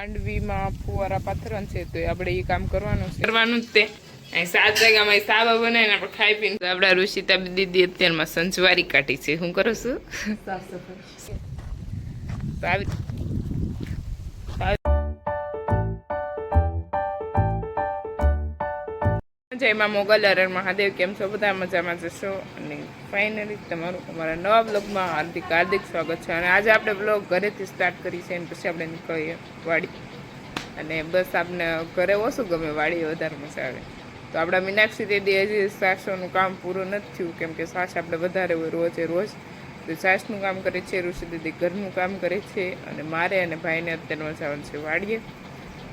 માંડવીમાં ફુવારા પાથરવાનું છે તો આપણે એ કામ કરવાનું છે. કરવાનું જ તે. અહીં સાત વાગ્યામાં સાવા બનાવીને આપણે ખાઈ પીને તો આપણા ઋષિતા દીદી અત્યારમાં સંજવારી કાઢી છે. હું કરું છું? તો આવી જયમાં મોગલ અરણ મહાદેવ કેમ છો? બધા મજામાં જશો? અને ફાઇનલી તમારું અમારા નવા બ્લોગમાં હાર્દિક હાર્દિક સ્વાગત છે. અને આજે આપણે બ્લોગ ઘરેથી સ્ટાર્ટ કરી છે અને પછી આપણે નીકળીએ વાડી. અને બસ આપણે ઘરે ઓછું ગમે વાડી વધારે મજા આવે. તો આપણા મીનાક્ષી દેદી હજી સાસોનું કામ પૂરું નથી થયું, કેમ કે સાસ આપણે વધારે હોય રોજે રોજ. તો સાસનું કામ કરે છે, ઋષિ દીદી ઘરનું કામ કરે છે, અને મારે અને ભાઈને અત્યારે મજા આવે છે વાડીએ.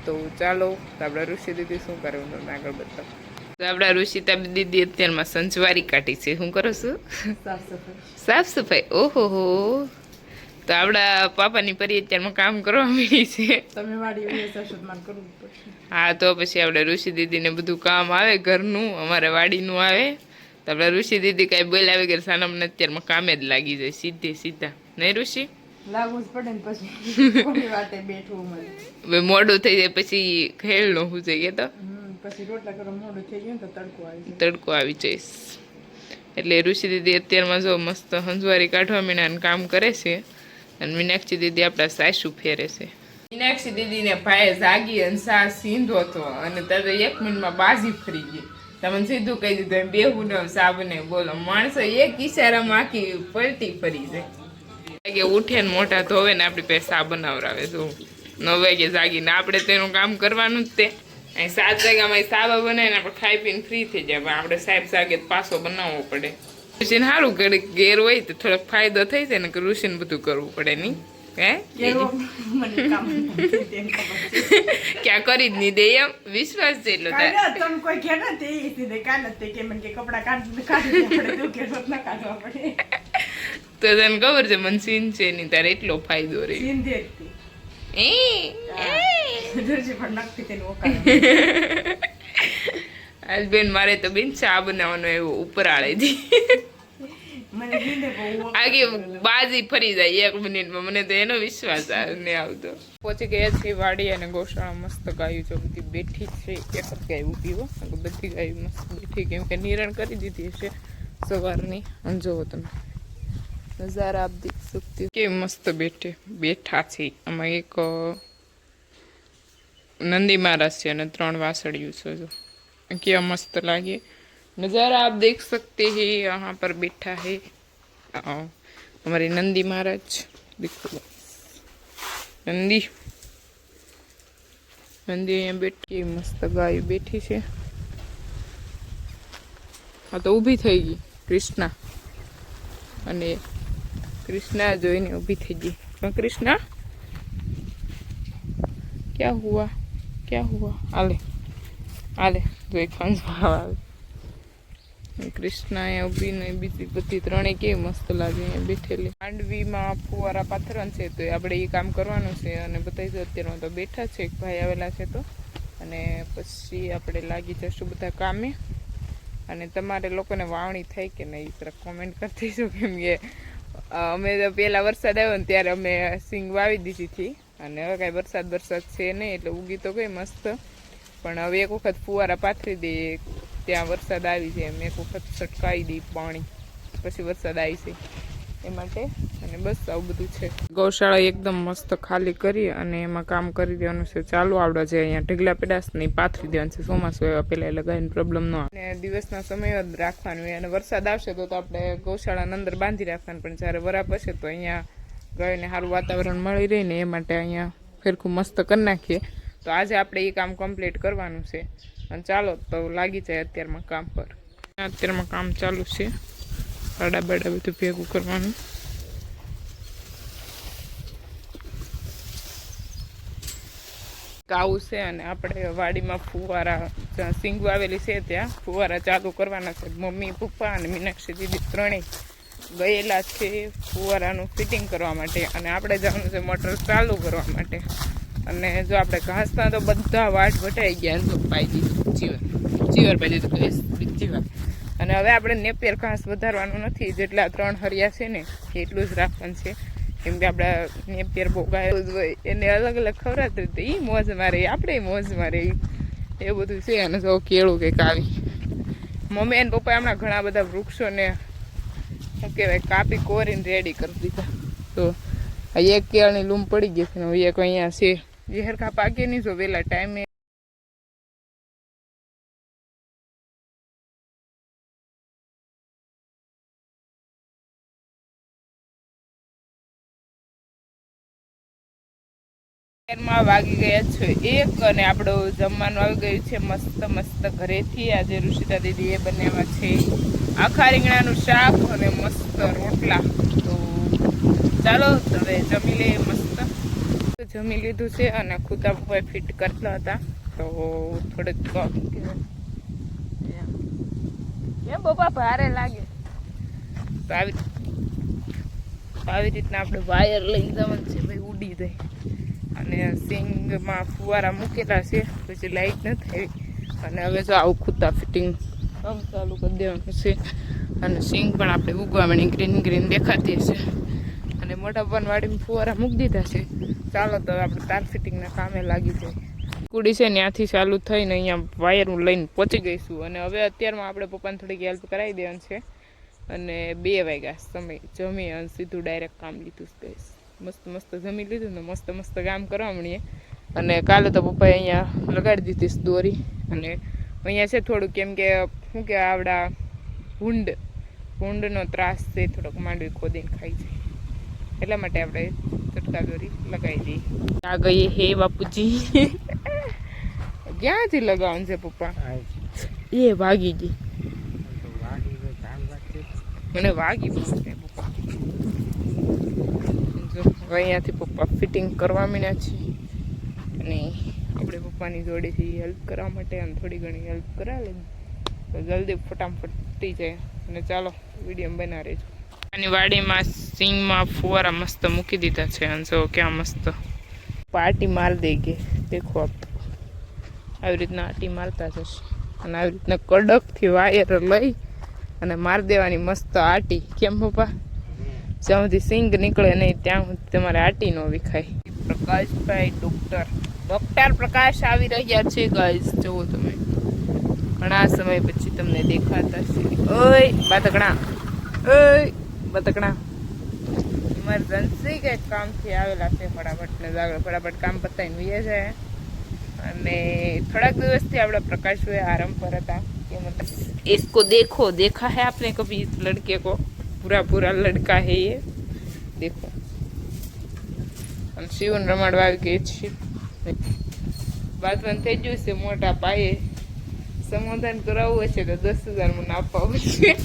તો ચાલો આપણા ઋષિ દીદી શું કરવાનું આગળ બતાવો. આપણા ઋષિતા દીદી અત્યારમાં સંજવારી કાઢી છે. શું કરો છું? સાફ સફાઈ. ઓહો હો. તો આપણા પાપાની પરી અત્યારમાં કામ કરવા મળી છે. હા તો પછી આપણે ઋષિ દીદીને બધું કામ આવે ઘરનું અમારે વાડીનું આવે. તો આપણે ઋષિ દીદી કાંઈ બોલાવે કે સાનમને અત્યારમાં કામે જ લાગી જાય સીધે સીધા. નહીં ઋષિ? લાગવું જ પડે ને પછી કોની બેઠવું મોડું થઈ જાય પછી ખેલનું શું જઈએ તો? પછી રોટલા કરવા મોડું તો તડકો આવી તડકો આવી જઈશ એટલે ઋષિ દીદી અત્યારમાં જો મસ્ત હંજવારી કાઢવા મીણાને કામ કરે છે અને મીનાક્ષી દીદી આપણા સાસુ ફેરે છે. મીનાક્ષી દીદીને ભાઈ જાગી અને સા સીંધો હતો અને તરત એક મિનિટમાં બાજી ફરી ગઈ. તમને સીધું કહી દીધું, એમ બેહું ને સાબને. બોલો, માણસો એક ઈશારામાં આખી પલટી ફરી જાય. કે ઉઠે ને મોટા ધોવે ને આપણી પાસે સાબન આવરાવે તો નવ વાગે જાગીને આપણે તેનું કામ કરવાનું જ તે. અહીં સાત વાગ્યામાં સાબા બનાવીને આપણે ખાઈ પીને ફ્રી થઈ જાય પણ આપણે સાહેબ સાગે પાછો બનાવવો પડે. ઋષિને સારું ઘડીક ઘેર હોય તો થોડોક ફાયદો થઈ જાય ને કે ઋષિને બધું કરવું પડે નહીં. ક્યાં કરી જ નહીં દે એમ? વિશ્વાસ છે એટલો તાર. પડે. તો તને ખબર છે મને સીન છે નહીં તારે એટલો ફાયદો રહે બેન મારે તો બેન ચા બનાવવાનો એવો ઉપરાળે થી આગે બાજી ફરી જાય એક મિનિટમાં મને તો એનો વિશ્વાસ નહીં આવતો. પછી ગયા છે વાડી અને ગૌશાળા મસ્ત ગાયું છે બધી બેઠી છે એક જ ગાય ઊભી હો બધી ગાય મસ્ત બેઠી કેમ કે નિરણ કરી દીધી છે સવારની. અને જુઓ તમે. નજારા આપ દેખ સકતે હો. કેવી મસ્ત બેઠે બેઠા છે આમાં એક અ, નંદી મહારાજ છે અને ત્રણ વાસળિયું છે જો क्या मस्त लगे नज़ारा आप देख सकते हैं यहाँ पर बैठा है अ, हमारे नंदी महाराज देखो नंदी નંદી અહીંયા બેઠી મસ્ત ગાય બેઠી છે હા તો ઊભી થઈ ગઈ કૃષ્ણા અને કૃષ્ણા જોઈને ઊભી થઈ ગઈ પણ કૃષ્ણા ક્યાં હુઆ ક્યાં હુઆ આલે આલે જોઈ ખંજવાળા આવે કૃષ્ણ અહીંયા ઊભી ને બીજી બધી ત્રણેય કેવી મસ્ત લાગે અહીંયા બેઠેલી માંડવીમાં ફુવારા પાથરણ છે તો આપણે એ કામ કરવાનું છે અને બધા અત્યારમાં તો બેઠા છે એક ભાઈ આવેલા છે તો અને પછી આપણે લાગી જશું બધા કામે અને તમારે લોકોને વાવણી થઈ કે નહીં કોમેન્ટ કરી દઈશું કેમ કે અમે તો પહેલાં વરસાદ આવ્યો ને ત્યારે અમે સિંગ વાવી દીધી હતી. અને હવે કાંઈ વરસાદ વરસાદ છે નહીં, એટલે ઉગી તો કંઈ મસ્ત. પણ હવે એક વખત ફુવારા પાથરી દઈએ ત્યાં વરસાદ આવી જાય એમ. એક વખત છટકાવી દઈએ પાણી. પછી વરસાદ આવી છે એ માટે. અને બસ આવું બધું છે. ગૌશાળા એકદમ મસ્ત ખાલી કરી અને એમાં કામ કરી દેવાનું છે. ચાલુ આવડે છે અહીંયા. ઢગલા પેડાસ નહીં પાથરી દેવાનું છે. ચોમાસું એવા પહેલાં લગાવીને પ્રોબ્લેમ ન આવે. અને દિવસના સમય જ રાખવાનું હોય. અને વરસાદ આવશે તો તો આપણે ગૌશાળાની અંદર બાંધી રાખવાનું. પણ જ્યારે વરાપ હશે તો અહીંયા ગાયને સારું વાતાવરણ મળી રહે ને એ માટે અહીંયા ફેરખું મસ્ત કરી નાખીએ. તો આજે આપણે એ કામ કમ્પ્લીટ કરવાનું છે. અને ચાલો તો લાગી જાય અત્યારમાં કામ પર. અત્યારમાં કામ ચાલુ છે. આડા બાડા બધું ભેગું કરવાનું. આવું છે અને આપણે વાડીમાં ફુવારા જ્યાં સિંગ વાવેલી છે ત્યાં. ફુવારા ચાલુ કરવાના છે. મમ્મી, પપ્પા અને મીનાક્ષી દીદી ત્રણેય ગયેલા છે ફુવારાનું ફિટિંગ કરવા માટે અને આપણે જવાનું છે મોટર ચાલુ કરવા માટે. અને જો આપણે ઘાસના તો બધા વાટ વટાઈ ગયા પાઈ દીધું જીવર જીવર પાઈ દીધું જીવર અને હવે આપણે નેપિયર ઘાસ વધારવાનું નથી, જેટલા ત્રણ હરિયા છે ને, એટલું જ રાખવાનું છે. કેમ કે આપણા નેપિયર બહુ ગાયો જ હોય, એને અલગ અલગ ખવડાવતી હતી એ મોજ મારે, આપણે મોજ મારે એ બધું છે, અને જો કેળું કંઈક આવી. મમ્મી અને પપ્પાએ હમણાં ઘણા બધા વૃક્ષોને, શું કહેવાય, કાપી કોરીને રેડી કરી દીધા. તો એક કેળની લૂમ પડી ગઈ છે ને એક અહીંયા છે. હરખા પાકે નહીં, જો વહેલા ટાઈમે માં વાગી ગયા છે એક અને આપણું જમવાનું આવી ગયું છે મસ્ત મસ્ત ઘરેથી. આજે ઋષિતા દીદી એ બનાવ્યા છે આખા રીંગણાનું શાક અને મસ્ત રોટલા. તો ચાલો હવે જમી લઈએ મસ્ત. જમી લીધું છે અને ખુદા પપ્પાએ ફિટ કરતા હતા. તો થોડુંક કેમ પપ્પા ભારે લાગે. તો આવી આવી રીતના આપણે વાયર લઈ જવાનું છે ભાઈ ઉડી જાય. અને સિંગમાં ફુવારા મૂકેલા છે. પછી લાઇટ ન થાય અને હવે જો આવું ખૂતા ફિટિંગ કામ ચાલુ કરી દેવાનું છે. અને સિંગ પણ આપણે ઉગવામણી ગ્રીન ગ્રીન દેખાતી હશે. અને મોટા પનવાડીમાં ફુવારા મૂકી દીધા છે. ચાલો તો આપણે તાર ફિટિંગના કામે લાગી જાય. કુડી છે ત્યાંથી ચાલુ થઈને અહીંયા વાયર હું લઈને પહોંચી ગઈશું. અને હવે અત્યારમાં આપણે પપ્પાને થોડીક હેલ્પ કરાવી દેવાની છે. અને બે વાગ્યા સમય જમી અને સીધું ડાયરેક્ટ કામ લીધું guys. મસ્ત મસ્ત જમી લીધું ને મસ્ત મસ્ત કામ કરવા મળીએ અને કાલે તો પપ્પાએ અહીંયા લગાડી દીધી દોરી. અને અહીંયા છે થોડુંક કેમ કે શું કે આવડા ભૂંડ. ભૂંડનો ત્રાસ છે થોડોક માંડવી ખોદીને ખાઈ જાય એટલા માટે આપણે ચટકા દોરી લગાવી દઈએ. આ ગઈ હે બાપુજી. ક્યાંથી લગાવવાનું છે પપ્પા? એ. વાગી ગઈ. મને વાગી બહુ અહીંયાથી પપ્પા ફિટિંગ કરવા માંડ્યા છે. અને આપણે પપ્પાની જોડેથી હેલ્પ કરવા માટે અને થોડી ઘણી હેલ્પ કરાવે. તો જલ્દી ફટાફટ થઈ જાય. અને ચાલો વીડિયો બના રહેજો. આની વાડીમાં સિંગમાં ફુવારા મસ્ત મૂકી દીધા છે. અને જો ક્યાં મસ્ત પાર્ટી માર દે કે, દેખો આપ આવી રીતના આટી મારતા જશે. અને આવી રીતના કડકથી વાયર લઈ અને માર દેવાની મસ્ત આટી. કેમ પપ્પા? જ્યાં સુધી સિંગ નીકળે નહીં ત્યાં સુધી તમારે આટી ન વિખાય પ્રકાશભાઈ ડોક્ટર ડોક્ટર પ્રકાશ આવી રહ્યા છે ગાઈસ જુઓ તમે ઘણા સમય પછી તમને દેખાતા છે ઓય બતકણા ઓય બતકણા ઇમરજન્સી કંઈક કામથી આવેલા છે ફટાફટ ને જાગડે ફટાફટ કામ પતાવીને વહી જાય અને થોડાક દિવસથી આપણા પ્રકાશભાઈ આરામ પર હતા કે મતલબ इसको देखो देखा है आपने कभी इस लड़के को પૂરા પૂરા લડકા હે એ. દેખો. શિવન રમાડવા આવી ગઈ છે. બાથવાન થઈ ગયું છે મોટા પાયે. સમાધાન કરાવવું હશે તો દસ હજાર મને આપવા પડશે.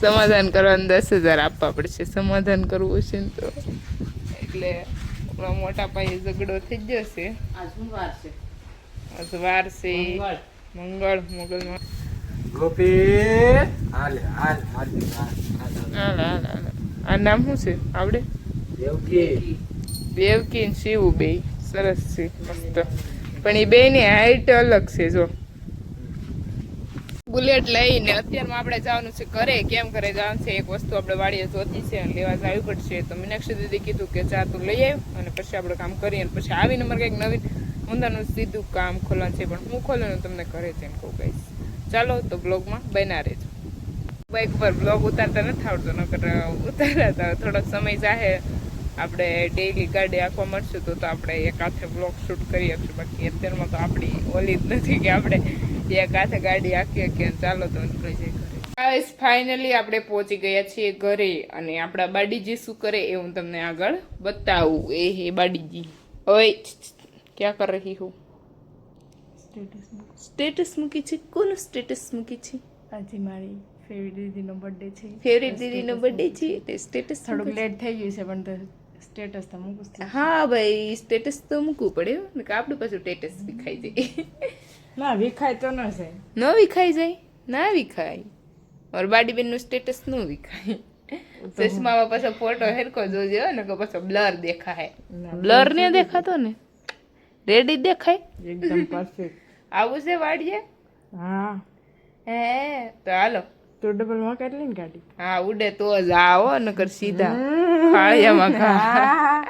સમાધાન કરવાનું દસ હજાર આપવા પડશે. સમાધાન કરવું હશે ને તો. એટલે આપણા મોટા પાયે ઝઘડો થઈ ગયો છે. આજ વાર છે. મંગળ. મોગલમાં ગોપી હાલ હાલ હાલ હાલ હાલ. આ નામ શું છે? આવડે? દેવકી. દેવકી શિવ બે. સરસ છે મસ્ત. પણ એ બે ની હાઈટ અલગ છે જો. બુલેટ લઈને અત્યારમાં આપણે જવાનું છે ઘરે. કેમ ઘરે જવાનું છે? એક વસ્તુ આપણે વાડીએ જોતી છે અને લેવા જવી પડશે. તો મીનાક્ષી દીદી કીધું કે ચા તું લઈ આવ્યું અને પછી આપણે કામ કરીએ અને પછી આવીને મારે કંઈક નવી ઊંધાનું સીધું કામ ખોલવાનું છે. પણ હું ખોલું તમને ઘરે જઈને કહું કહીશ ચાલો તો બ્લોગમાં બના રહેજો. બાઇક પર બ્લોગ ઉતારતા નથી આવડતો, નકર ઉતારતા થોડોક સમય જાહે આપણે ડેઈલી ગાડી આખવા મળશું તો તો આપણે એક હાથે બ્લોગ શૂટ કરી શકશું બાકી અત્યારમાં તો આપણી ઓલી જ નથી કે આપણે એક હાથે ગાડી આખી કે ચાલો તો નીકળી જાય ઘરે. ફાઇનલી આપણે પહોંચી ગયા છીએ ઘરે અને આપણા બાડીજી શું કરે એ હું તમને આગળ બતાવું. એ હે બાડીજી. ઓય, ક્યાં કર રહી હું? સ્ટેટસ મૂકી. છે? કોનું સ્ટેટસ મૂકી છે? આજે મારી ફેવરિટ દીદીનો બર્થડે છે. ફેવરિટ દીદીનો બર્થડે છે? તે સ્ટેટસ થોડુંક લેટ થઈ ગયું છે પણ સ્ટેટસ તો મૂકું હા ભાઈ સ્ટેટસ તો મૂકવું પડે કે આપણું પાછું સ્ટેટસ વિખાઈ જાય. ના વિખાય તો ન છે ન વિખાઈ જાય? ના વિખાય. ઓર બાડી સ્ટેટસ ન વિખાય. ચશ્મામાં પાછો ફોટો હેરકો જોજો ને કે પાછો બ્લર દેખાય. બ્લર ને દેખાતો ને? રેડી દેખાય? એકદમ પરફેક્ટ આવું છે વાડીએ? હા. હે તો હાલો. તો ડબલમાં કાઢી લઈને ગાડી હા ઉડે તો જ. આવો નકર સીધા. ખાળિયામાં ખા.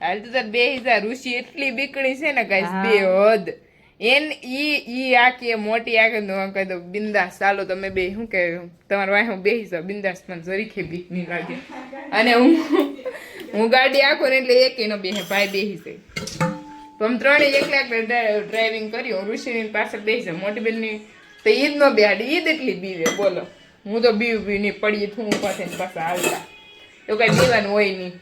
હાલ તો તાર બે હજાર ઋષિ એટલી બીકણી છે ને ગાઈસ બે હદ. એન ઈ ઈ આ કે મોટી આ નો કહી દો બિંદાસ. ચાલો તમે બે શું કે તમારે વાય હું બેસી જાવ બિંદાસ પણ જરીખે બીક નહીં લાગે. અને હું હું ગાડી આખો ને એટલે એક એનો બે ભાઈ બેસી જાય તો આમ ત્રણે એકલા ડ્રાઇવિંગ કર્યું. ઋષિની પાછળ બેસી મોટી બેનની તો ઈદ નો બેહાડી. ઈદ એટલી બીવે. બોલો. હું તો બીવ બી નહીં પડી હું પાસે પાછા આવતા એવું કઈ બીવાનું હોય નહીં.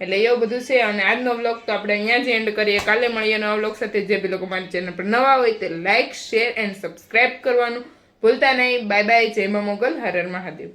એટલે એવું બધું છે. અને આજનો વ્લોગ તો આપણે અહીંયા જ એન્ડ કરીએ. કાલે મળીએ નવા વ્લોગ સાથે. જે બી લોકો મારી ચેનલ પર નવા હોય તે લાઇક શેર એન્ડ સબસ્ક્રાઇબ કરવાનું ભૂલતા નહીં. બાય બાય જય મોગલ. હરર હર મહાદેવ.